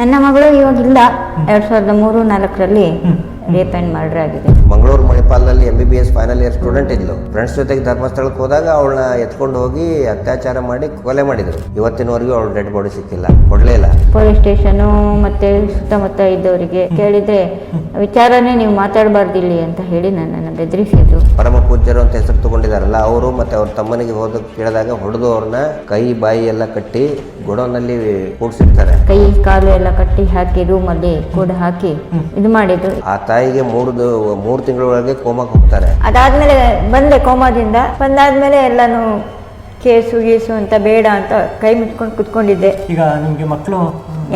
ನನ್ನ ಮಗಳು ಇವಾಗಿಲ್ಲ ಎರಡ್ ಸಾವಿರದ ಮೂರು ನಾಲ್ಕರಲ್ಲಿ ರೇಪ್ ಆ್ಯಂಡ್ ಮರ್ಡರ್ ಆಗಿದೆ. Mangaluru ಮಣಿಪಾಲದಲ್ಲಿ M B B S final year student ಇದ್ಲು. ಫ್ರೆಂಡ್ಸ್ ಜೊತೆಗೆ ಧರ್ಮಸ್ಥಳಕ್ಕೆ ಹೋದಾಗ ಅವಳನ್ನ ಎತ್ಕೊಂಡು ಹೋಗಿ ಅತ್ಯಾಚಾರ ಮಾಡಿ ಕೊಲೆ ಮಾಡಿದ್ರು. ಇವತ್ತಿನವರೆಗೂ ಅವಳು ಡೆಡ್ ಬಾಡಿ ಸಿಕ್ಕಿಲ್ಲ. ಕೊಡಲೇ ಇಲ್ಲ. ಪೊಲೀಸ್ ಸ್ಟೇಷನು ಮತ್ತೆ ಸುತ್ತಮುತ್ತ ಇದ್ದವರಿಗೆ ಕೇಳಿದ್ರೆ ವಿಚಾರನೇ ನೀವು ಮಾತಾಡಬಾರ್ದಿಲ್ಲಿ ಅಂತ ಹೇಳಿ ನನ್ನನ್ನು ಬೆದರಿಸಿದ್ರು. ಪರಮ ಪೂಜ್ಯರು ಅಂತ ಹೆಸರು ತಗೊಂಡಿದಾರಲ್ಲ ಅವರು ಮತ್ತೆ ಅವ್ರ ತಮ್ಮನಿಗೆ ಹೋದ ಕೇಳಿದಾಗ ಹೊಡೆದು ಅವ್ರನ್ನ ಕೈ ಬಾಯಿ ಎಲ್ಲ ಕಟ್ಟಿ ಗೊಡೋನಲ್ಲಿ ಕೂಡಿಸಿರ್ತಾರೆ. ಕೈ ಕಾಲು ಎಲ್ಲ ಕಟ್ಟಿ ಹಾಕಿ ರೂಮಲ್ಲಿ ಕೂಡ ಹಾಕಿ ಇದು ಮಾಡಿದ್ರು. ಆ ತಾಯಿಗೆ ಮೂರು ಮೂರು ತಿಂಗಳೊಳಗೆ ಕೋಮಕ್ಕೆ ಹೋಗ್ತಾರೆ ಅದಾದ್ಮೇಲೆ ಬಂದೆ ಕೋಮಾದಿಂದ. ಬಂದಾದ್ಮೇಲೆ ಎಲ್ಲಾನು ಕೇಸು ಗೀಸು ಅಂತ ಬೇಡ ಅಂತ ಕೈ ಮುಟ್ಕೊಂಡು ಕುತ್ಕೊಂಡಿದ್ದೆ. ಈಗ ನಿಮಗೆ ಮಕ್ಕಳು?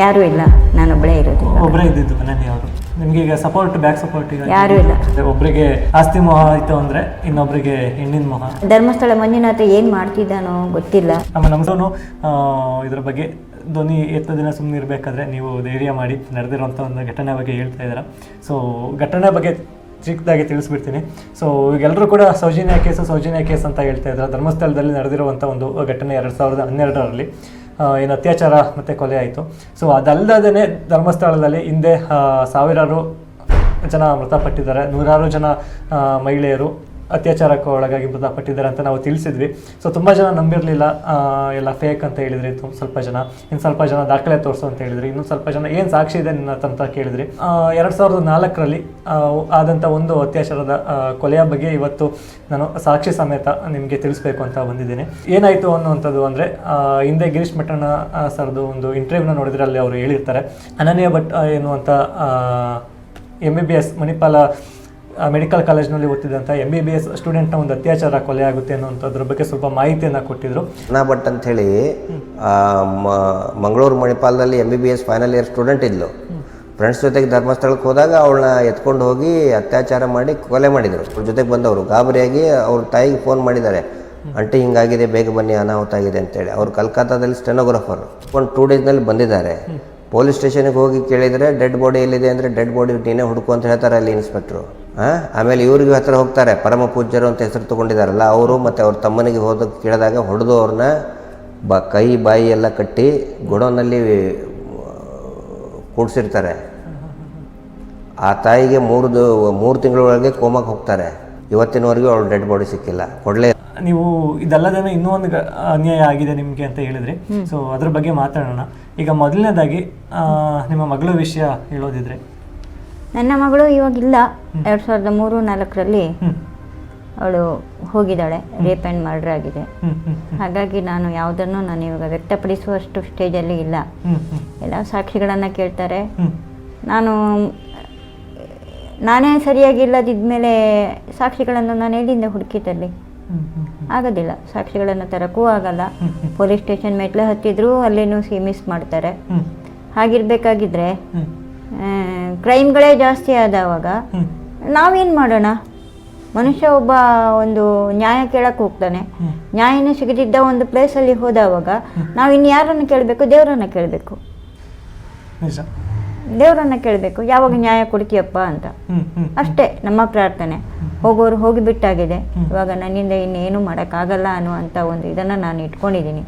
ಯಾರು ಇಲ್ಲ. ನಾನೊಬ್ಬಳೇ ಇರೋದು ಒಬ್ಬರೇ ಇದ್ದಿದ್ದು ಮನೆಯಲ್ಲಿ ಅವರು ನಿಮ್ಗೆ ಈಗ ಸಪೋರ್ಟ್ ಬ್ಯಾಕ್ ಸಪೋರ್ಟ್ ಈಗ ಯಾರೂ ಇಲ್ಲ. ಒಬ್ಬರಿಗೆ ಆಸ್ತಿ ಮೋಹ ಆಯ್ತು ಅಂದ್ರೆ ಇನ್ನೊಬ್ಬರಿಗೆ ಹೆಣ್ಣಿನ ಮೋಹ? ಧರ್ಮಸ್ಥಳ ಮಂಜುನಾಥ ಏನ್ ಮಾಡ್ತಿದ್ದಾನೋ ಗೊತ್ತಿಲ್ಲ. ನಮ್ಮ ನಮ್ಮದೂ ಇದ್ರ ಬಗ್ಗೆ ಧ್ವನಿ ಎತ್ತ ದಿನ ಸುಮ್ಮನೆ ಇರಬೇಕಾದ್ರೆ ನೀವು ಧೈರ್ಯ ಮಾಡಿ ನಡೆದಿರುವಂಥ ಒಂದು ಘಟನೆ ಬಗ್ಗೆ ಹೇಳ್ತಾ ಇದ್ದೀರಾ. ಸೊ ಘಟನೆ ಬಗ್ಗೆ ಚಿಕ್ಕದಾಗಿ ತಿಳಿಸ್ಬಿಡ್ತೀನಿ. ಸೊ ಈಗೆಲ್ಲರೂ ಕೂಡ ಸೌಜನ್ಯ ಕೇಸು ಸೌಜನ್ಯ ಕೇಸ್ ಅಂತ ಹೇಳ್ತಾ ಇದ್ದಾರೆ. ಧರ್ಮಸ್ಥಳದಲ್ಲಿ ನಡೆದಿರುವಂಥ ಒಂದು ಘಟನೆ ಎರಡು ಸಾವಿರದ ಹನ್ನೆರಡರಲ್ಲಿ ಏನು ಅತ್ಯಾಚಾರ ಮತ್ತು ಕೊಲೆ ಆಯಿತು. ಸೊ ಅದಲ್ಲದೇ ಧರ್ಮಸ್ಥಳದಲ್ಲಿ ಹಿಂದೆ ಸಾವಿರಾರು ಜನ ಮೃತಪಟ್ಟಿದ್ದಾರೆ. ನೂರಾರು ಜನ ಮಹಿಳೆಯರು ಅತ್ಯಾಚಾರಕ್ಕೆ ಒಳಗಾಗಿ ಮೃತಪಟ್ಟಿದ್ದಾರೆ ಅಂತ ನಾವು ತಿಳಿಸಿದ್ವಿ. ಸೊ ತುಂಬ ಜನ ನಂಬಿರಲಿಲ್ಲ. ಎಲ್ಲ ಫೇಕ್ ಅಂತ ಹೇಳಿದ್ರಿ. ಸ್ವಲ್ಪ ಜನ. ಇನ್ನು ಸ್ವಲ್ಪ ಜನ ದಾಖಲೆ ತೋರಿಸು ಅಂತ ಹೇಳಿದ್ರಿ. ಇನ್ನು ಸ್ವಲ್ಪ ಜನ ಏನು ಸಾಕ್ಷಿ ಇದೆ ನಿನ್ನ ಅಂತ ಕೇಳಿದ್ರಿ. ಎರಡು ಸಾವಿರದ ನಾಲ್ಕರಲ್ಲಿ ಆದಂಥ ಒಂದು ಅತ್ಯಾಚಾರದ ಕೊಲೆಯ ಬಗ್ಗೆ ಇವತ್ತು ನಾನು ಸಾಕ್ಷಿ ಸಮೇತ ನಿಮಗೆ ತಿಳಿಸ್ಬೇಕು ಅಂತ ಬಂದಿದ್ದೀನಿ. ಏನಾಯಿತು ಅನ್ನುವಂಥದ್ದು ಅಂದರೆ ಹಿಂದೆ ಗಿರೀಶ್ ಮಠಣ್ಣ ಸರ್ದು ಒಂದು ಇಂಟರ್ವ್ಯೂನ ನೋಡಿದ್ರೆ ಅಲ್ಲಿ ಅವರು ಹೇಳಿರ್ತಾರೆ. ಅನನ್ಯ ಭಟ್ ಎನ್ನುವಂಥ M B B S Manipal medical ಕಾಲೇಜ್ನಲ್ಲಿ ಓದ್ತಿದ್ದಂಥ ಎಂ ಬಿ ಬಿ ಎಸ್ ಸ್ಟೂಡೆಂಟ್ನ ಒಂದು ಅತ್ಯಾಚಾರ ಕೊಲೆ ಆಗುತ್ತೆ ಅನ್ನೋಂಥದ್ರ ಬಗ್ಗೆ ಸ್ವಲ್ಪ ಮಾಹಿತಿಯನ್ನು ಕೊಟ್ಟಿದ್ರು. ನಾ ಭಟ್ ಅಂತ ಹೇಳಿ Mangaluru ಮಣಿಪಾಲದಲ್ಲಿ M B B S final year student ಇದ್ಲು. ಫ್ರೆಂಡ್ಸ್ ಜೊತೆಗೆ ಧರ್ಮಸ್ಥಳಕ್ಕೆ ಹೋದಾಗ ಅವಳನ್ನ ಎತ್ಕೊಂಡು ಹೋಗಿ ಅತ್ಯಾಚಾರ ಮಾಡಿ ಕೊಲೆ ಮಾಡಿದರು. ಅವ್ರ ಜೊತೆಗೆ ಬಂದವರು. ಗಾಬರಿಯಾಗಿ ಅವ್ರ ತಾಯಿಗೆ ಫೋನ್ ಮಾಡಿದ್ದಾರೆ. ಅಂಟಿ ಹಿಂಗಾಗಿದೆ ಬೇಗ ಬನ್ನಿ ಅನಾಹುತ ಆಗಿದೆ ಅಂತೇಳಿ. ಅವ್ರು ಕಲ್ಕತ್ತಾದಲ್ಲಿ ಸ್ಟೆನೋಗ್ರಾಫರ್ ಒಂದು ಟೂ ಡೇಸ್ನಲ್ಲಿ ಬಂದಿದ್ದಾರೆ. ಪೊಲೀಸ್ ಸ್ಟೇಷನ್ಗೆ ಹೋಗಿ ಕೇಳಿದರೆ ಡೆಡ್ ಬಾಡಿ ಎಲ್ಲಿದೆ ಅಂದರೆ ಡೆಡ್ ಬಾಡಿ ನೀನೇ ಹುಡುಕು ಅಂತ ಹೇಳ್ತಾರೆ ಅಲ್ಲಿ ಇನ್ಸ್ಪೆಕ್ಟ್ರು ಆಮೇಲೆ ಇವ್ರಿಗೆ ಹತ್ರ ಹೋಗ್ತಾರೆ. ಪರಮ ಪೂಜ್ಯರು ಅಂತ ಹೆಸರು ತಗೊಂಡಿದ್ದಾರಲ್ಲ ಅವರು ಮತ್ತು ಅವ್ರ ತಮ್ಮನಿಗೆ ಹೋದ ಕೇಳಿದಾಗ ಹೊಡೆದು ಅವ್ರನ್ನ ಬ ಕೈ ಬಾಯಿ ಎಲ್ಲ ಕಟ್ಟಿ ಗೊಡೋನಲ್ಲಿ ಕೂಡ್ಸಿರ್ತಾರೆ. ಆ ತಾಯಿಗೆ ಮೂರು ಮೂರು ತಿಂಗಳೊಳಗೆ ಕೋಮಕ್ಕೆ ಹೋಗ್ತಾರೆ. ಇವತ್ತಿನವರೆಗೂ ಅವಳು ಡೆಡ್ ಬಾಡಿ ಸಿಕ್ಕಿಲ್ಲ. ಕೊಡಲೇ ನೀವು ಇದಲ್ಲದೇ ಇನ್ನೂ ಒಂದು ಅನ್ಯಾಯ ಆಗಿದೆ ನಿಮಗೆ ಅಂತ ಹೇಳಿದ್ರಿ. ಸೊ ಅದ್ರ ಬಗ್ಗೆ ಮಾತಾಡೋಣ. ಈಗ ಮೊದಲನೇದಾಗಿ ಆ, ನಿಮ್ಮ ಮಗಳ ವಿಷಯ ಹೇಳೋದಿದ್ರೆ ನನ್ನ ಮಗಳು ಇವಾಗಿಲ್ಲ ಎರಡು ಸಾವಿರದ ಮೂರು ನಾಲ್ಕರಲ್ಲಿ ಅವಳು ಹೋಗಿದ್ದಾಳೆ. ರೇಪ್ ಆ್ಯಂಡ್ ಮರ್ಡರ್ ಆಗಿದೆ. ಹಾಗಾಗಿ ನಾನು ಯಾವುದನ್ನು ನಾನು ಇವಾಗ ವ್ಯಕ್ತಪಡಿಸುವಷ್ಟು ಸ್ಟೇಜಲ್ಲಿ ಇಲ್ಲ. ಎಲ್ಲ ಸಾಕ್ಷಿಗಳನ್ನು ಕೇಳ್ತಾರೆ. ನಾನು ನಾನೇ ಸರಿಯಾಗಿ ಇಲ್ಲದಿದ್ಮೇಲೆ ಸಾಕ್ಷಿಗಳನ್ನು ನಾನು ಎಲ್ಲಿಂದ ಹುಡುಕಿದಲ್ಲಿ? ಆಗೋದಿಲ್ಲ. ಸಾಕ್ಷಿಗಳನ್ನು ತರಕ್ಕೂ ಆಗಲ್ಲ. ಪೊಲೀಸ್ ಸ್ಟೇಷನ್ ಮೆಟ್ಲೆ ಹತ್ತಿದ್ರು ಅಲ್ಲೇನೂ ಸಿ ಮಿಸ್ ಮಾಡ್ತಾರೆ. ಹಾಗಿರ್ಬೇಕಾಗಿದ್ರೆ ಕ್ರೈಮ್ಗಳೇ ಜಾಸ್ತಿ ಆದವಾಗ ನಾವೇನು ಮಾಡೋಣ? ಮನುಷ್ಯ ಒಬ್ಬ ಒಂದು ನ್ಯಾಯ ಕೇಳಕ್ಕೆ ಹೋಗ್ತಾನೆ. ನ್ಯಾಯನೇ ಸಿಗದಿದ್ದ ಒಂದು ಪ್ಲೇಸಲ್ಲಿ ಹೋದವಾಗ ನಾವು ಇನ್ನು ಯಾರನ್ನು ಕೇಳಬೇಕು? ದೇವರನ್ನು ಕೇಳಬೇಕು. ದೇವರನ್ನ ಕೇಳಬೇಕು. ಯಾವಾಗ ನ್ಯಾಯ ಕೊಡ್ತೀಯಪ್ಪ ಅಂತ. ಅಷ್ಟೇ ನಮ್ಮ ಪ್ರಾರ್ಥನೆ. ಹೋಗೋರು ಹೋಗಿಬಿಟ್ಟಾಗಿದೆ ಇವಾಗ ನನ್ನಿಂದ ಇನ್ನೇನು ಮಾಡೋಕ್ಕಾಗಲ್ಲ ಅನ್ನುವಂಥ ಒಂದು ಇದನ್ನು ನಾನು ಇಟ್ಕೊಂಡಿದ್ದೀನಿ.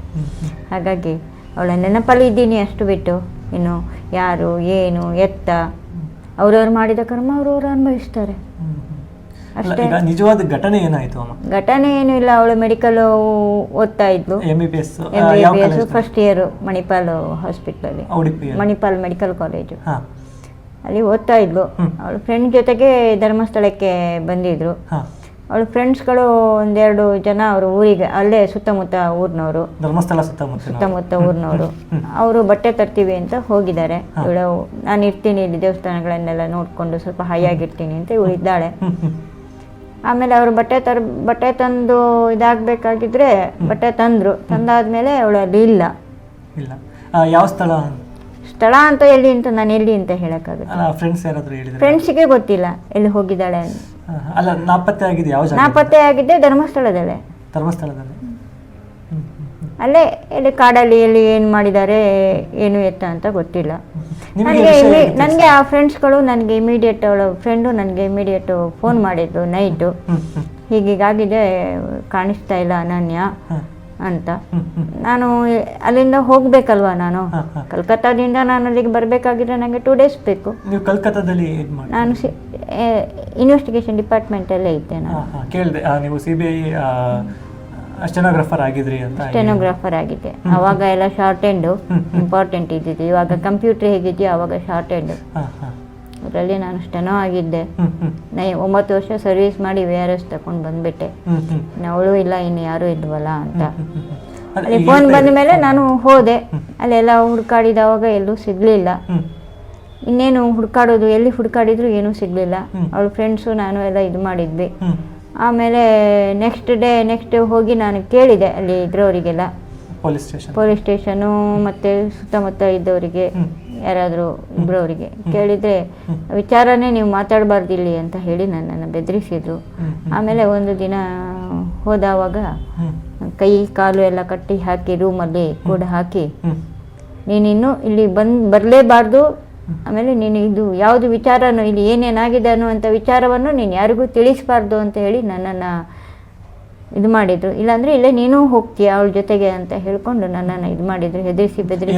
ಹಾಗಾಗಿ ಅವಳ ನೆನಪಲ್ಲಿ ಇದ್ದೀನಿ ಅಷ್ಟು ಬಿಟ್ಟು. ಇನ್ನು ಯಾರು ಏನು ಎತ್ತ ಅವ್ರವ್ರು ಮಾಡಿದ ಕರ್ಮ ಅವ್ರವ್ರು ಅನುಭವಿಸ್ತಾರೆ. ಅಷ್ಟೇ. ಈಗ ನಿಜವಾದ ಘಟನೆ ಏನಾಯ್ತು ಅಮ್ಮ? ಘಟನೆ ಏನು ಇಲ್ಲ ಅವಳು ಮೆಡಿಕಲ್ ಓದ್ತಾ ಇದ್ಲು. M B B S first year Manipal ಹಾಸ್ಪಿಟ್ಲಲ್ಲಿ ಉಡುಪಿ ಮಣಿಪಾಲ್ ಮೆಡಿಕಲ್ ಕಾಲೇಜು ಅಲ್ಲಿ ಓದ್ತಾ ಇದ್ಲು. ಅವಳು ಫ್ರೆಂಡ್ ಜೊತೆಗೆ ಧರ್ಮಸ್ಥಳಕ್ಕೆ ಬಂದಿದ್ರು. ಅವಳ ಫ್ರೆಂಡ್ಸ್ಗಳು ಒಂದೆರಡು ಜನ ಅವರು ಊರಿಗೆ ಅಲ್ಲೇ ಸುತ್ತಮುತ್ತ ಊರಿನವರು. ಧರ್ಮಸ್ಥಳ ಸುತ್ತಮುತ್ತ ಸುತ್ತಮುತ್ತ ಊರಿನವರು. ಅವರು ಬಟ್ಟೆ ತರ್ತೀವಿ ಅಂತ ಹೋಗಿದ್ದಾರೆ. ಇವಳು ನಾನು ಇರ್ತೀನಿ ಇಲ್ಲಿ ದೇವಸ್ಥಾನಗಳನ್ನೆಲ್ಲ ನೋಡಿಕೊಂಡು ಸ್ವಲ್ಪ ಹೈಯಾಗಿರ್ತೀನಿ ಅಂತ ಇವಳು ಇದ್ದಾಳೆ. ಆಮೇಲೆ ಅವರು ಬಟ್ಟೆ ತರ್ ಬಟ್ಟೆ ತಂದು ಇದಾಗಬೇಕಾಗಿದ್ರೆ ಬಟ್ಟೆ ತಂದರು. ತಂದಾದ್ಮೇಲೆ ಅವಳು ಅಲ್ಲಿ ಇಲ್ಲ. ಇಲ್ಲ. ಯಾವ ಸ್ಥಳ? ಸ್ಥಳ ಅಂತ ಎಲ್ಲಿ ಅಂತ ನಾನು ಎಲ್ಲಿ ಅಂತ ಹೇಳೋಕ್ಕಾಗುತ್ತೆ? ಫ್ರೆಂಡ್ಸಿಗೆ ಗೊತ್ತಿಲ್ಲ ಎಲ್ಲಿ ಹೋಗಿದ್ದಾಳೆ ಅಂತ. ಅಲ್ಲ ನಾಪತ್ತೆ ಆಗಿದೆ ಯಾವ ಜಾಗ? ನಾಪತ್ತೆ ಆಗಿದ್ದೆ ಧರ್ಮಸ್ಥಳದಲ್ಲೇ. ಧರ್ಮಸ್ಥಳದಲ್ಲಿ. ಅಲ್ಲೇ ಎಲ್ಲಿ ಕಾಡಲ್ಲಿ ಎಲ್ಲಿ ಏನು ಮಾಡಿದ್ದಾರೆ ಏನು ಎತ್ತ ಅಂತ ಗೊತ್ತಿಲ್ಲ. ನನಗೆ ನನಗೆ ಆ ಫ್ರೆಂಡ್ಸ್ಗಳು ನನಗೆ ಇಮಿಡಿಯೇಟ್ ಅವಳ ಫ್ರೆಂಡು ನನಗೆ ಇಮಿಡಿಯೇಟ್ ಫೋನ್ ಮಾಡಿದ್ದು ನೈಟು ಹೀಗೀಗಾಗಿದೆ ಕಾಣಿಸ್ತಾ ಇಲ್ಲ ಅನನ್ಯ. ಅಂತ. ನಾನು ಅಲ್ಲಿಂದ ಹೋಗ್ಬೇಕಲ್ವಾ ನಾನು. ಕಲ್ಕತ್ತಾದಿಂದ ನಾನು ಅಲ್ಲಿಗೆ ಬರಬೇಕಾಗಿದ್ರೆ ನನಗೆ ಟೂ ಡೇಸ್ ಬೇಕು. ನೀವು ಕಲ್ಕತ್ತಾದಲ್ಲಿ ನಾನು ಇನ್ವೆಸ್ಟಿಗೇಷನ್ ಡಿಪಾರ್ಟ್ಮೆಂಟಲ್ಲೇ ಇದ್ದೆ ನಾನು. ಕೇಳಿದೆ ನೀವು ಸಿ ಬಿ ಐ ಸ್ಟೆನೋಗ್ರಾಫರ್ ಆಗಿದ್ರಿ ಅಂತ ಸ್ಟೆನೋಗ್ರಾಫರ್ ಆಗಿದ್ದೆ. ಅವಾಗ ಎಲ್ಲ ಶಾರ್ಟ್ ಎಂಡು ಇಂಪಾರ್ಟೆಂಟ್ ಇದ್ದಿದ್ದು. ಇವಾಗ ಕಂಪ್ಯೂಟರ್ ಹೇಗಿದೆಯೋ ಅವಾಗ ಶಾರ್ಟ್ ಎಂಡು ಅದರಲ್ಲಿ ನಾನು ಸ್ಟೆನೋ ಆಗಿದ್ದೆ. ನೈ ಒಂಬತ್ತು ವರ್ಷ ಸರ್ವಿಸ್ ಮಾಡಿ ವಿ ಆರ್ ಎಸ್ ತಗೊಂಡು ಬಂದ್ಬಿಟ್ಟೆ. ಅವಳು ಇಲ್ಲ ಇನ್ನು ಯಾರು ಇದ್ವಲ್ಲ ಅಂತ. ಅಲ್ಲಿ ಫೋನ್ ಬಂದ ಮೇಲೆ ನಾನು ಹೋದೆ. ಅಲ್ಲೆಲ್ಲ ಹುಡ್ಕಾಡಿದವಾಗ ಎಲ್ಲೂ ಸಿಗಲಿಲ್ಲ. ಇನ್ನೇನು ಹುಡುಕಾಡೋದು ಎಲ್ಲಿ ಹುಡುಕಾಡಿದ್ರು ಏನೂ ಸಿಗಲಿಲ್ಲ. ಅವಳು ಫ್ರೆಂಡ್ಸು ನಾನು ಎಲ್ಲ ಇದು ಮಾಡಿದ್ವಿ. ಆಮೇಲೆ ನೆಕ್ಸ್ಟ್ ಡೇ ನೆಕ್ಸ್ಟ್ ಹೋಗಿ ನಾನು ಕೇಳಿದೆ ಅಲ್ಲಿ ಇದ್ರವರಿಗೆಲ್ಲ ಪೊಲೀಸ್ ಸ್ಟೇಷನ್ ಪೊಲೀಸ್ ಸ್ಟೇಷನು ಮತ್ತು ಸುತ್ತಮುತ್ತ ಇದ್ದವರಿಗೆ. ಯಾರಾದರೂ ಇಬ್ಬರವರಿಗೆ ಕೇಳಿದರೆ ವಿಚಾರನೇ ನೀವು ಮಾತಾಡಬಾರ್ದು ಇಲ್ಲಿ ಅಂತ ಹೇಳಿ ನನ್ನನ್ನು ಬೆದರಿಸಿದ್ರು. ಆಮೇಲೆ ಒಂದು ದಿನ ಹೋದವಾಗ ಕೈ ಕಾಲು ಎಲ್ಲ ಕಟ್ಟಿ ಹಾಕಿ ರೂಮಲ್ಲಿ ಕೂಡ ಹಾಕಿ ನೀನಿನ್ನು ಇಲ್ಲಿ ಬಂದು ಬರಲೇಬಾರ್ದು. ಆಮೇಲೆ ನೀನು ಇದು ಯಾವುದು ವಿಚಾರನೂ ಇಲ್ಲಿ ಏನೇನಾಗಿದೆ ಅನ್ನುವಂಥ ವಿಚಾರವನ್ನು ನೀನು ಯಾರಿಗೂ ತಿಳಿಸಬಾರ್ದು ಅಂತ ಹೇಳಿ ನನ್ನನ್ನು ಇದು ಮಾಡಿದ್ರು. ಇಲ್ಲಾಂದ್ರೆ ಇಲ್ಲೇ ನೀನು ಹೋಗ್ತೀಯ ಅವಳ ಜೊತೆಗೆ ಅಂತ ಹೇಳ್ಕೊಂಡು ನನ್ನನ್ನು ಇದು ಮಾಡಿದ್ರು ಹೆದರಿಸಿ ಬೆದರಿಸಿ.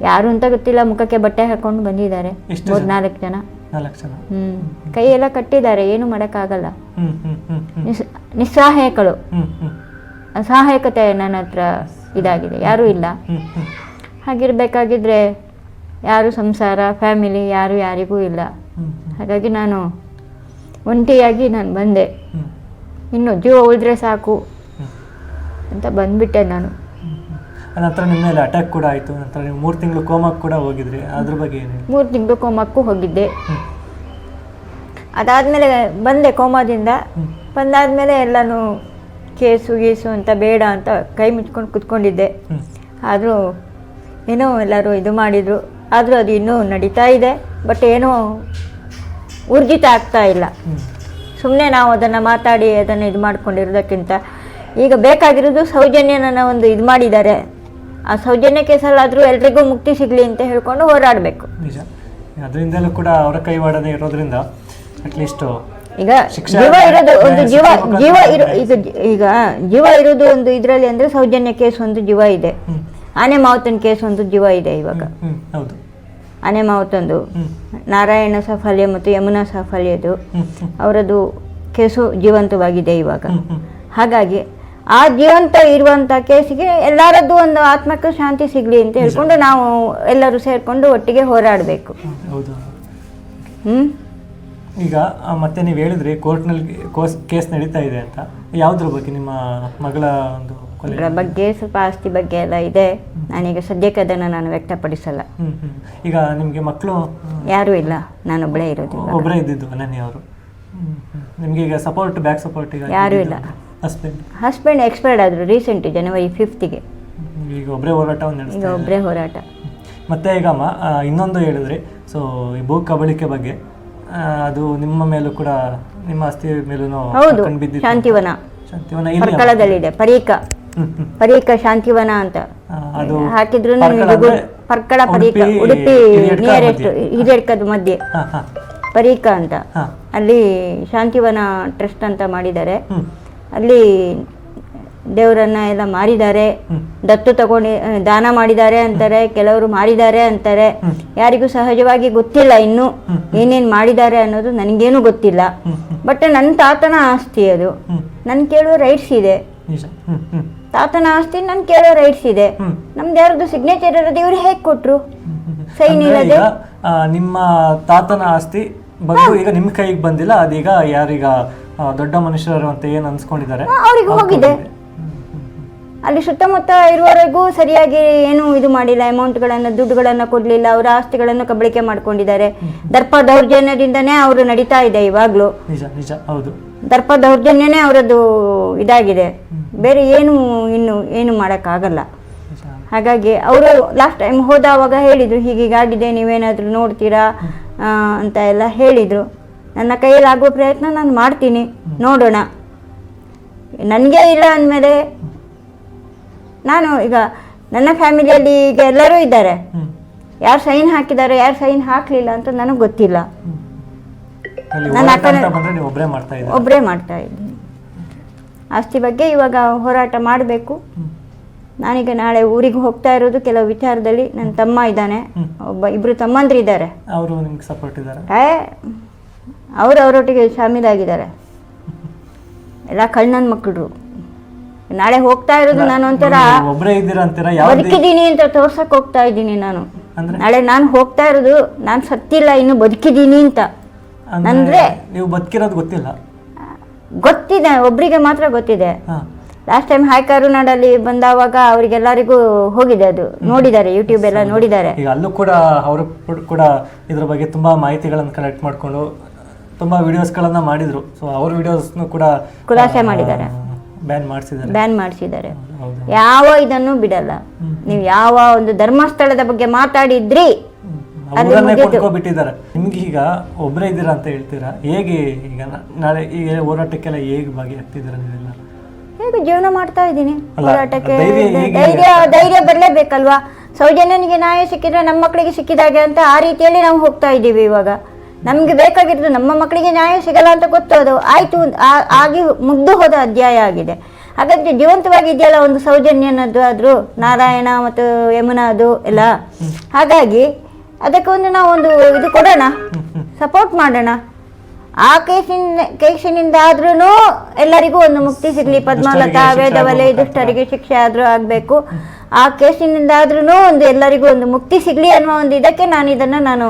ಯಾರು ಅಂತ ಗೊತ್ತಿಲ್ಲ ಮುಖಕ್ಕೆ ಬಟ್ಟೆ ಹಾಕೊಂಡು ಬಂದಿದ್ದಾರೆ. ಮೂರು ಜನ? ನಾಲ್ಕು ಜನ. ಹ್ಞೂ ಕೈ ಎಲ್ಲ ಕಟ್ಟಿದ್ದಾರೆ ಏನು ಮಾಡೋಕ್ಕಾಗಲ್ಲ. ಹ್ಮ್ ಹ್ಮ್ ಹ್ಮ್ ಹ್ಮ್. ನಿಸ್ ನಿಸ್ಸಹಾಯಕಳು. ಹ್ಮ್ ಹ್ಮ್. ಅಸಹಾಯಕತೆ ನನ್ನ ಹತ್ರ ಇದಾಗಿದೆ ಯಾರೂ ಇಲ್ಲ. ಹ್ಮ್ ಹ್ಮ್ ಹಾಗಿರ್ಬೇಕಾಗಿದ್ರೆ ಯಾರು ಸಂಸಾರ ಫ್ಯಾಮಿಲಿ ಯಾರು ಯಾರಿಗೂ ಇಲ್ಲ. ಹಾಗಾಗಿ ನಾನು ಒಂಟಿಯಾಗಿ ನಾನು ಬಂದೆ. ಇನ್ನು ಜೀವ ಉಳಿದ್ರೆ ಸಾಕು ಅಂತ ಬಂದ್ಬಿಟ್ಟೆ ನಾನು. ನಂತರ ನಿಮ್ಮ ಮೇಲೆ ಅಟ್ಯಾಕ್ ಕೂಡ ಆಯಿತು ನಂತರ ನೀವು ಮೂರು ತಿಂಗಳು ಕೋಮಕ್ಕೆ ಕೂಡ ಹೋಗಿದ್ರಿ. ಅದ್ರ ಬಗ್ಗೆ ಏನು ಮೂರು ತಿಂಗಳು ಕೋಮಕ್ಕೂ ಹೋಗಿದ್ದೆ. ಅದಾದಮೇಲೆ ಬಂದೆ ಕೋಮಾದಿಂದ. ಬಂದಾದಮೇಲೆ ಎಲ್ಲನೂ ಕೇಸು ಗೀಸು ಅಂತ ಬೇಡ ಅಂತ ಕೈ ಮುಚ್ಕೊಂಡು ಕುತ್ಕೊಂಡಿದ್ದೆ. ಆದರೂ ಏನೋ ಎಲ್ಲರೂ ಇದು ಮಾಡಿದರು. ಆದರೂ ಅದು ಇನ್ನೂ ನಡೀತಾ ಇದೆ. ಬಟ್ ಏನೋ ಊರ್ಜಿತ ಆಗ್ತಾ ಇಲ್ಲ. ಸುಮ್ಮನೆ ನಾವು ಅದನ್ನು ಮಾತಾಡಿ ಅದನ್ನು ಇದು ಮಾಡ್ಕೊಂಡಿರೋದಕ್ಕಿಂತ. ಈಗ ಬೇಕಾಗಿರೋದು ಸೌಜನ್ಯನ ಒಂದು ಇದು ಮಾಡಿದ್ದಾರೆ. ಆ ಸೌಜನ್ಯ ಕೇಸಲ್ಲಾದರೂ ಎಲ್ರಿಗೂ ಮುಕ್ತಿ ಸಿಗಲಿ ಅಂತ ಹೇಳ್ಕೊಂಡು ಹೋರಾಡಬೇಕು. ನಿಜ. ಅದರಿಂದಲೂ ಕೂಡ ಅವರ ಕೈವಾಡನೆ ಇರೋದ್ರಿಂದ ಅಟ್ಲೀಸ್ಟ್ ಈಗ ಜೀವ ಇರೋದು ಒಂದು ಜೀವ ಜೀವ ಇರೋ ಈಗ ಈಗ ಜೀವ ಇರೋದು ಒಂದು ಇದರಲ್ಲಿ ಅಂದರೆ ಸೌಜನ್ಯ ಕೇಸ್ ಒಂದು ಜೀವ ಇದೆ. ಆನೆ ಮಾವುತನ ಕೇಸ್ ಒಂದು ಜೀವ ಇದೆ ಇವಾಗ. ಹ್ಮ್ ಹೌದು. ಆನೆ ಮಾವುತಂದು. ನಾರಾಯಣ ಸಾಫಲ್ಯ ಮತ್ತು ಯಮುನಾ ಸಾಫಲ್ಯದು. ಅವರದು ಹ್ಮ್. ಕೇಸು ಜೀವಂತವಾಗಿದೆ ಇವಾಗ. ಹ್ಮ್ ಹ್ಮ್. ಹಾಗಾಗಿ ಆ ಜೀವಂತ ಇರುವಂಥ ಕೇಸಿಗೆ ಎಲ್ಲರದ್ದು ಒಂದು ಆತ್ಮಕ್ಕೆ ಶಾಂತಿ ಸಿಗಲಿ ಅಂತ ಹೇಳ್ಕೊಂಡು ನಾವು ಎಲ್ಲರೂ ಸೇರಿಕೊಂಡು ಒಟ್ಟಿಗೆ ಹೋರಾಡಬೇಕು. ಹೌದು. ಹ್ಞೂ ಈಗ ಮತ್ತೆ ನೀವು ಹೇಳಿದ್ರಿ ಕೋರ್ಟ್ನಲ್ಲಿ ಕೋಸ್ ಕೇಸ್ ನಡೀತಾ ಇದೆ ಅಂತ. ಯಾವುದ್ರ ಬಗ್ಗೆ ನಿಮ್ಮ ಮಗಳ ಒಂದು ಅದರ ಬಗ್ಗೆ ಸ್ವಲ್ಪ ಆಸ್ತಿ ಬಗ್ಗೆ ಎಲ್ಲ ಇದೆ. ನಾನೀಗ ಸದ್ಯಕ್ಕೆ ಅದನ್ನು ನಾನು ವ್ಯಕ್ತಪಡಿಸಲ್ಲ. ಈಗ ನಿಮಗೆ ಮಕ್ಕಳು ಯಾರೂ ಇಲ್ಲ. ನಾನು ಒಬ್ಬಳೇ ಇರೋದು. ಒಬ್ಬರೇ ಇದ್ದಿದ್ದು ಅನನ್ಯ ಅವರು ನಿಮಗೆ ಈಗ ಸಪೋರ್ಟ್ ಬ್ಯಾಕ್ ಸಪೋರ್ಟ್ ಈಗ ಯಾರೂ ಇಲ್ಲ. ಹಸ್ಬೆಂಡ್ ಹಸ್ಬೆಂಡ್ ಎಕ್ಸ್ಪೈರ್ಡ್ ಆದರು ರೀಸೆಂಟ್ ಜನವರಿ ಫಿಫ್ತಿಗೆ ಈಗ ಒಬ್ಬರೇ ಹೋರಾಟವನ್ನು ಈಗ ಒಬ್ಬರೇ ಹೋರಾಟ. ಮತ್ತೆ ಈಗ ಅಮ್ಮ ಆ, ಇನ್ನೊಂದು ಹೇಳಿದ್ರೆ ಸೊ ಈ ಭೂ ಕಬಳಿಕೆ ಬಗ್ಗೆ ಆ, ಅದು ನಿಮ್ಮ ಮೇಲೂ ಕೂಡ ನಿಮ್ಮ ಆಸ್ತಿ ಮೇಲೂ ಹೌದು ಬಿದ್ದಿತ್ತು. ಶಾಂತಿವನ. ಶಾಂತಿವನ ಇಲ್ಲಿ ಅಮ್ಮ. ಪರ್ಕಳದಲ್ಲಿದೆ ಪರೀಕ. ಹ್ಮ್ ಹ್ಮ್. ಪರೀಕ ಶಾಂತಿವನ ಅಂತ. ಆ, ಅದು ಹಾಕಿದ್ರು ಪರ್ಕಳ ನಿಮಗೆ ಅಂದ್ರೆ ಪರ್ಕಳ ಪರೀಕ ಉಡುಪಿ ಉಡುಪಿ ಹಿರಿಯಡ್ಕ ನಿಯರೆಸ್ಟ್ ಮಧ್ಯೆ. ಹಿರಿಯಡ್ಕದ ಮಧ್ಯೆ. ಹಾ ಹಾ. ಪರೀಕ ಅಂತ. ಹಾ. ಅಲ್ಲಿ ಶಾಂತಿವನ ಟ್ರಸ್ಟ್ ಅಂತ ಮಾಡಿದ್ದಾರೆ. ಹ್ಮ್. ಅಲ್ಲಿ ದೇವರನ್ನ ಎಲ್ಲ ಮಾರಿದ್ದಾರೆ. ದತ್ತು ತಗೊಂಡು ದಾನ ಮಾಡಿದ್ದಾರೆ ಅಂತಾರೆ ಕೆಲವರು ಮಾರಿದ್ದಾರೆ ಅಂತಾರೆ. ಯಾರಿಗೂ ಸಹಜವಾಗಿ ಗೊತ್ತಿಲ್ಲ ಇನ್ನು. ಏನೇನು ಮಾಡಿದ್ದಾರೆ ಅನ್ನೋದು ನನಗೇನು ಗೊತ್ತಿಲ್ಲ. ಬಟ್ ನನ್ನ ತಾತನ ಆಸ್ತಿ ಅದು. ನನ್ನ ನನ್ ಕೇಳೋ ರೈಟ್ಸ್ ಇದೆ. ತಾತನ ಆಸ್ತಿ ನನ್ ಕೇಳೋ ರೈಟ್ಸ್ ಇದೆ. ನಮ್ದು ಯಾರ್ದು ಸಿಗ್ನೇಚರ್ ಇರೋದು ಇವ್ರು ಹೇಗೆ ಕೊಟ್ರು. ಸೈನ್ ಇಲ್ಲದೆ ನಿಮ್ಮ ತಾತನ ಆಸ್ತಿ ಬಗ್ಗೆ ಈಗ ನಿಮ್ಮ ಕೈಗೆ ಬಂದಿಲ್ಲ ಅದೀಗ ಯಾರೀಗ ದೊಡ್ಡ ಮನುಷ್ಯರು ಅಂತ ಏನು ಅನ್ಸ್ಕೊಂಡಿದ್ದಾರೆ? ಅವ್ರಿಗೆ ಹೋಗಿದೆ. ಅಲ್ಲಿ ಸುತ್ತಮುತ್ತ ಇರುವವರೆಗೂ ಸರಿಯಾಗಿ ಏನು ಇದು ಮಾಡಿಲ್ಲ. ಅಮೌಂಟ್ಗಳನ್ನು ದುಡ್ಡುಗಳನ್ನು ಕೊಡಲಿಲ್ಲ. ಅವರ ಆಸ್ತಿಗಳನ್ನು ಕಬಳಿಕೆ ಮಾಡ್ಕೊಂಡಿದ್ದಾರೆ. ದರ್ಪ ದೌರ್ಜನ್ಯದಿಂದನೇ ಅವರು ನಡೀತಾ ಇದೆ ಇವಾಗಲೂ. ನಿಜ ನಿಜ ಹೌದು. ದರ್ಪ ದೌರ್ಜನ್ಯನೇ ಅವರದ್ದು ಇದಾಗಿದೆ. ಬೇರೆ ಏನು ಇನ್ನು ಏನು ಮಾಡೋಕ್ಕಾಗಲ್ಲ. ಹಾಗಾಗಿ ಅವರು ಲಾಸ್ಟ್ ಟೈಮ್ ಹೋದವಾಗ ಹೇಳಿದರು ಹೀಗೀಗಾಗಿದೆ ನೀವೇನಾದರೂ ನೋಡ್ತೀರಾ ಅಂತ ಎಲ್ಲ ಹೇಳಿದರು. ನನ್ನ ಕೈಯಲ್ಲಾಗುವ ಪ್ರಯತ್ನ ನಾನು ಮಾಡ್ತೀನಿ. ನೋಡೋಣ. ನನಗೆ ಇಲ್ಲ ಅಂದಮೇಲೆ ನಾನು ಈಗ ನನ್ನ ಫ್ಯಾಮಿಲಿಯಲ್ಲಿ ಈಗ ಎಲ್ಲರೂ ಇದ್ದಾರೆ. ಯಾರು ಸೈನ್ ಹಾಕಿದ್ದಾರೆ ಯಾರು ಸೈನ್ ಹಾಕಲಿಲ್ಲ ಅಂತ ನನಗೆ ಗೊತ್ತಿಲ್ಲ. ನನ್ನ ಅಕ್ಕನ- ಒಬ್ಬರೇ ಮಾಡ್ತಾ ಇದ್ದೀನಿ. ಆಸ್ತಿ ಬಗ್ಗೆ ಇವಾಗ ಹೋರಾಟ ಮಾಡಬೇಕು. ನಾನೀಗ ನಾಳೆ ಊರಿಗೆ ಹೋಗ್ತಾ ಇರೋದು ಕೆಲವು ವಿಚಾರದಲ್ಲಿ. ನನ್ನ ತಮ್ಮ ಇದ್ದಾನೆ. ಒಬ್ಬ ಇಬ್ಬರು ತಮ್ಮಂದ್ರಿದ್ದಾರೆ. ಅವರು ಸಪೋರ್ಟ್ ಇದ್ದಾರೆ? ಏ ಅವರು ಅವರೊಟ್ಟಿಗೆ ಶಾಮೀಲಾಗಿದ್ದಾರೆ. ಎಲ್ಲ ಕಣ್ಣನ್ ಮಕ್ಕಳು. ನಾಳೆ ಹೋಗ್ತಾ ಇರೋದು ನಾನು ಒಂಥರ ಬದುಕಿದ್ದೀನಿ ಅಂತ ತೋರ್ಸಕ್ ಹೋಗ್ತಾ ಇದ್ದೀನಿ ನಾನು. ನಾಳೆ ನಾನು ಹೋಗ್ತಾ ಇರೋದು ನಾನು ಸತ್ತಿಲ್ಲ ಇನ್ನು ಬದುಕಿದ್ದೀನಿ ಅಂತ. ಅಂದ್ರೆ ಅಂದ್ರೆ ನೀವು ಬದುಕಿರೋದು ಗೊತ್ತಿಲ್ಲ? ಗೊತ್ತಿದೆ ಒಬ್ರಿಗೆ ಮಾತ್ರ ಗೊತ್ತಿದೆ. ಲಾಸ್ಟ್ ಟೈಮ್ ಹಾಯ್ ಕರುನಾಡಲ್ಲಿ ಬಂದಾವಾಗ ಅವ್ರಿಗೆಲ್ಲರಿಗೂ ಹೋಗಿದೆ ಅದು. ನೋಡಿದ್ದಾರೆ ಯೂಟ್ಯೂಬ್ ಎಲ್ಲ ನೋಡಿದ್ದಾರೆ. ಈಗ ಅಲ್ಲೂ ಕೂಡ ಅವರು ಕೂಡ ಇದ್ರ ಬಗ್ಗೆ ತುಂಬಾ ಮಾಹಿತಿಗಳನ್ನು ಕಲೆಕ್ಟ್ ಮಾಡ್ಕೊಂಡು ತುಂಬಾ ವಿಡಿಯೋಸ್ಗಳನ್ನ ಮಾಡಿದ್ರು. ಸೊ ಅವ್ರ ವಿಡಿಯೋಸ್ನು ಕೂಡ ಖುಲಾಸೆ ಮಾಡಿದ್ದಾರೆ. ಬ್ಯಾನ್ ಮಾಡಿಸಿದ್ದಾರೆ. ಬ್ಯಾನ್ ಮಾಡಿಸಿದ್ದಾರೆ. ಯಾವ ಇದನ್ನು ಬಿಡಲ್ಲ. ನೀವು ಯಾವ ಒಂದು ಧರ್ಮಸ್ಥಳದ ಬಗ್ಗೆ ಮಾತಾಡಿದ್ರಿ ಬಿಟ್ಟಿದ್ದಾರೆ ನಿಮ್ಗೆ ಈಗ ಒಬ್ಬರೇ ಇದ್ದೀರಾ ಅಂತ ಹೇಳ್ತೀರಾ? ಹೇಗೆ ಈಗ ನಾಳೆ ಈಗ ಹೋರಾಟಕ್ಕೆಲ್ಲ ಹೇಗೆ ಭಾಗಿಯಾಗ್ತಿದ್ದೀರಾ ನೀವೆಲ್ಲ? ಹೇಗೆ ಜೀವನ ಮಾಡ್ತಾ ಇದ್ದೀನಿ. ಹೋರಾಟಕ್ಕೆ ಧೈರ್ಯ ಧೈರ್ಯ ಧೈರ್ಯ ಬರಲೇಬೇಕಲ್ವಾ? ಸೌಜನ್ಯನಿಗೆ ನ್ಯಾಯ ಸಿಕ್ಕಿದ್ರೆ ನಮ್ಮ ಮಕ್ಕಳಿಗೆ ಸಿಕ್ಕಿದಾಗೆ ಅಂತ ಆ ರೀತಿಯಲ್ಲಿ ನಾವು ಹೋಗ್ತಾ ಇದ್ದೀವಿ ಇವಾಗ. ನಮ್ಗೆ ಬೇಕಾಗಿರೋದು ನಮ್ಮ ಮಕ್ಕಳಿಗೆ ನ್ಯಾಯ ಸಿಗಲ್ಲ ಅಂತ ಗೊತ್ತು ಅದು ಆಯ್ತು ಆಗಿ ಮುಗ್ದು ಹೋದ ಅಧ್ಯಾಯ ಆಗಿದೆ. ಹಾಗಾದ್ರೆ ಜೀವಂತವಾಗಿ ಇದೆಯಲ್ಲ ಒಂದು ಸೌಜನ್ಯನದ್ದು ಆದ್ರೂ ನಾರಾಯಣ ಮತ್ತು ಯಮುನಾ ಅದು ಎಲ್ಲ? ಹಾಗಾಗಿ ಅದಕ್ಕೆ ಒಂದು ನಾವು ಒಂದು ಇದು ಕೊಡೋಣ ಸಪೋರ್ಟ್ ಮಾಡೋಣ. ಆ ಕೇಸಿನ ಕೇಸಿನಿಂದ ಆದ್ರೂ ಎಲ್ಲರಿಗೂ ಒಂದು ಮುಕ್ತಿ ಸಿಗ್ಲಿ. ಪದ್ಮಲತಾ ವೇದವಲೆ ದುಷ್ಟರಿಗೆ ಶಿಕ್ಷೆ ಆದ್ರೂ ಆಗಬೇಕು. ಆ ಕೇಸಿನಿಂದ ಆದ್ರೂ ಒಂದು ಎಲ್ಲರಿಗೂ ಒಂದು ಮುಕ್ತಿ ಸಿಗ್ಲಿ ಅನ್ನೋ ಒಂದು ಇದಕ್ಕೆ ನಾನು ಇದನ್ನು ನಾನು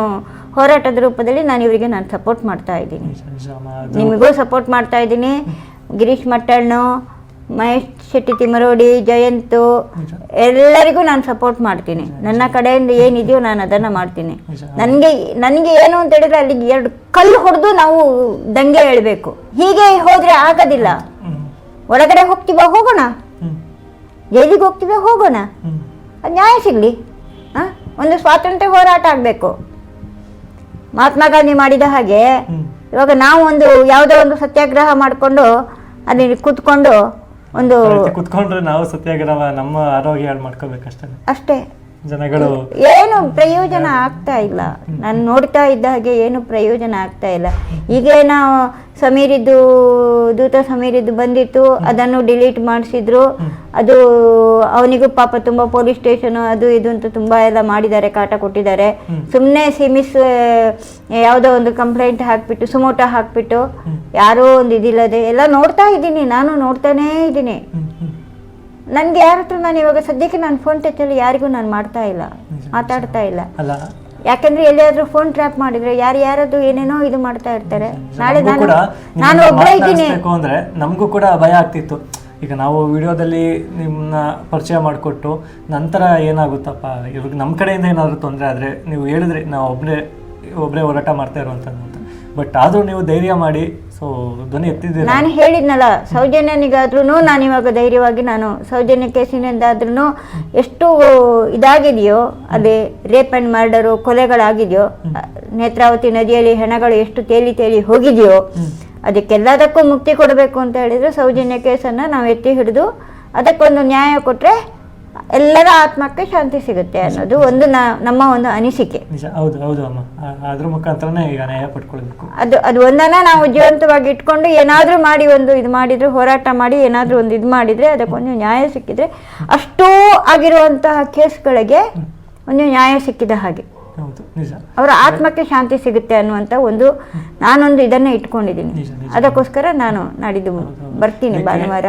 ಹೋರಾಟದ ರೂಪದಲ್ಲಿ ನಾನು ಇವರಿಗೆ ನಾನು ಸಪೋರ್ಟ್ ಮಾಡ್ತಾ ಇದ್ದೀನಿ. ನಿಮಗೂ ಸಪೋರ್ಟ್ ಮಾಡ್ತಾ ಇದ್ದೀನಿ. ಗಿರೀಶ್ ಮಟ್ಟಣ್ಣು ಮಹೇಶ್ ಶೆಟ್ಟಿ ತಿಮರೋಡಿ ಜಯಂತು ಎಲ್ಲರಿಗೂ ನಾನು ಸಪೋರ್ಟ್ ಮಾಡ್ತೀನಿ. ನನ್ನ ಕಡೆಯಿಂದ ಏನಿದೆಯೋ ನಾನು ಅದನ್ನು ಮಾಡ್ತೀನಿ. ನನಗೆ ನನಗೆ ಏನು ಅಂತ ಹೇಳಿದ್ರೆ ಅಲ್ಲಿಗೆ ಎರಡು ಕಲ್ಲು ಹೊಡೆದು ನಾವು ದಂಗೆ ಹೇಳಬೇಕು. ಹೀಗೆ ಹೋದರೆ ಆಗೋದಿಲ್ಲ. ಒಳಗಡೆ ಹೋಗ್ತೀವ ಹೋಗೋಣ. ಜೈಲಿಗೆ ಹೋಗ್ತೀವ ಹೋಗೋಣ. ಅದು ನ್ಯಾಯ ಸಿಗಲಿ. ಹಾಂ? ಒಂದು ಸ್ವಾತಂತ್ರ್ಯ ಹೋರಾಟ ಆಗಬೇಕು. ಮಹಾತ್ಮ ಗಾಂಧಿ ಮಾಡಿದ ಹಾಗೆ ಇವಾಗ ನಾವು ಒಂದು ಯಾವುದೋ ಒಂದು ಸತ್ಯಾಗ್ರಹ ಮಾಡಿಕೊಂಡು ಅಲ್ಲಿ ಕೂತ್ಕೊಂಡು ಒಂದು ಕೂತ್ಕೊಂಡ್ರೆ ಕುತ್ಕೊಂಡ್ರೆ ನಾವು ಸತ್ಯಾಗ್ರಹ ನಮ್ಮ ಆರೋಗ್ಯ ಹಾಳು ಮಾಡ್ಕೋಬೇಕಷ್ಟೇ ಅಷ್ಟೇ. ಜನಗಳು ಏನು ಪ್ರಯೋಜನ ಆಗ್ತಾ ಇಲ್ಲ. ನಾನು ನೋಡ್ತಾ ಇದ್ದ ಹಾಗೆ ಏನು ಪ್ರಯೋಜನ ಆಗ್ತಾ ಇಲ್ಲ. ಈಗ ನಾವು ಸಮೀರಿದ್ದು, ದೂತ ಸಮೀರಿದ್ದು ಬಂದಿತ್ತು. ಅದನ್ನು ಡಿಲೀಟ್ ಮಾಡಿಸಿದ್ರು. ಅದು ಅವನಿಗೂ ಪಾಪ ತುಂಬ ಪೊಲೀಸ್ ಸ್ಟೇಷನ್ ಅದು ಇದು ಅಂತ ತುಂಬ ಎಲ್ಲ ಮಾಡಿದ್ದಾರೆ, ಕಾಟ ಕೊಟ್ಟಿದ್ದಾರೆ. ಸುಮ್ಮನೆ ಸಿಮಿಸ್ ಯಾವುದೋ ಒಂದು ಕಂಪ್ಲೇಂಟ್ ಹಾಕ್ಬಿಟ್ಟು, ಸುಮೋಟ ಹಾಕ್ಬಿಟ್ಟು, ಯಾರೋ ಒಂದು ಇದಿಲ್ಲದೆ ಎಲ್ಲ ನೋಡ್ತಾ ಇದ್ದೀನಿ. ನಾನು ನೋಡ್ತಾನೇ ಇದ್ದೀನಿ. ನನಗೆ ಯಾರ ಹತ್ರ ನಾನು ಇವಾಗ ಸದ್ಯಕ್ಕೆ ನಾನು ಫೋನ್ ಟಚಲ್ಲಿ ಯಾರಿಗೂ ನಾನು ಮಾಡ್ತಾ ಇಲ್ಲ ಮಾತಾಡ್ತಾ ಇಲ್ಲ. ಅಲ್ಲ. ಯಾಕಂದ್ರೆ ಎಲ್ಲಿಯಾದ್ರೂ ಫೋನ್ ಟ್ರ್ಯಾಪ್ ಮಾಡಿದ್ರೆ ಯಾರು ಯಾರದ್ದು ಏನೇನೋ ಇದು ಮಾಡ್ತಾ ಇರ್ತಾರೆ. ನಾಳೆ ನಮಗೂ ನಾನು ಕೂಡ ನಾನು ನಿಮ್ಮನ್ನ ಒಬ್ಬಳೇ ಇದ್ದೀನಿ. ಅಂದ್ರೆ ನಮಗೂ ಕೂಡ ಭಯ ಆಗ್ತಿತ್ತು. ಈಗ ನಾವು ವಿಡಿಯೋದಲ್ಲಿ ನಿಮ್ಮನ್ನ ಪರಿಚಯ ಮಾಡಿಕೊಟ್ಟು ನಂತರ ಏನಾಗುತ್ತಪ್ಪ? ಇವಾಗ ನಮ್ಮ ಕಡೆಯಿಂದ ಏನಾದರೂ ತೊಂದರೆ ಆದರೆ ನೀವು ಹೇಳಿದ್ರಿ ನಾವು ಒಬ್ಬರೇ ಒಬ್ಬರೇ ಹೋರಾಟ ಮಾಡ್ತಾ ಇರುವಂಥದ್ದು ಅಂತ. ಬಟ್ ಆದರೂ ನೀವು ಧೈರ್ಯ ಮಾಡಿ ಸೊ ಧ್ವನಿ ಎತ್ತಿದ್ದೀರ? ನಾನು ಹೇಳಿದ್ನಲ್ಲ ಸೌಜನ್ಯನಿಗಾದ್ರೂ ನಾನು ಇವಾಗ ಧೈರ್ಯವಾಗಿ ನಾನು ಸೌಜನ್ಯ ಕೇಸಿನಿಂದಾದ್ರೂ ಎಷ್ಟು ಇದಾಗಿದೆಯೋ ಅದೇ ರೇಪ್ ಆ್ಯಂಡ್ ಮರ್ಡರು ಕೊಲೆಗಳಾಗಿದೆಯೋ ನೇತ್ರಾವತಿ ನದಿಯಲ್ಲಿ ಹೆಣಗಳು ಎಷ್ಟು ತೇಲಿ ತೇಲಿ ಹೋಗಿದೆಯೋ ಅದಕ್ಕೆಲ್ಲದಕ್ಕೂ ಮುಕ್ತಿ ಕೊಡಬೇಕು ಅಂತ ಹೇಳಿದರೆ ಸೌಜನ್ಯ ಕೇಸನ್ನು ನಾವು ಎತ್ತಿ ಹಿಡಿದು ಅದಕ್ಕೊಂದು ನ್ಯಾಯ ಕೊಟ್ಟರೆ ಎಲ್ಲರ ಆತ್ಮಕ್ಕೆ ಶಾಂತಿ ಸಿಗುತ್ತೆ ಅನ್ನೋದು ಒಂದು ನಮ್ಮ ಒಂದು ಅನಿಸಿಕೆ. ಹೌದು ಹೌದು ಅಮ್ಮ. ಅದ್ರ ಮುಖಾಂತರನೇ ಈಗ ನ್ಯಾಯ ಪಡ್ಕೊಳ್ಬೇಕು. ಅದು ಅದು ಒಂದನ್ನ ನಾವು ಜೀವಂತವಾಗಿ ಇಟ್ಕೊಂಡು ಏನಾದರೂ ಮಾಡಿ ಒಂದು ಇದು ಮಾಡಿದ್ರೆ ಹೋರಾಟ ಮಾಡಿ ಏನಾದರೂ ಒಂದು ಇದು ಮಾಡಿದರೆ ಅದಕ್ಕೊಂದು ನ್ಯಾಯ ಸಿಕ್ಕಿದ್ರೆ ಅಷ್ಟೂ ಆಗಿರುವಂತಹ ಕೇಸ್ಗಳಿಗೆ ಒಂದು ನ್ಯಾಯ ಸಿಕ್ಕಿದ ಹಾಗೆ. ಅವರ ಆತ್ಮಕ್ಕೆ ಶಾಂತಿ ಸಿಗುತ್ತೆ ಅನ್ನುವಂಥ ಒಂದು ನಾನೊಂದು ಇದನ್ನು ಇಟ್ಕೊಂಡಿದ್ದೀನಿ. ಅದಕ್ಕೋಸ್ಕರ ನಾನು ನಾಡಿದ್ದು ಬರ್ತೀನಿ ಭಾನುವಾರ.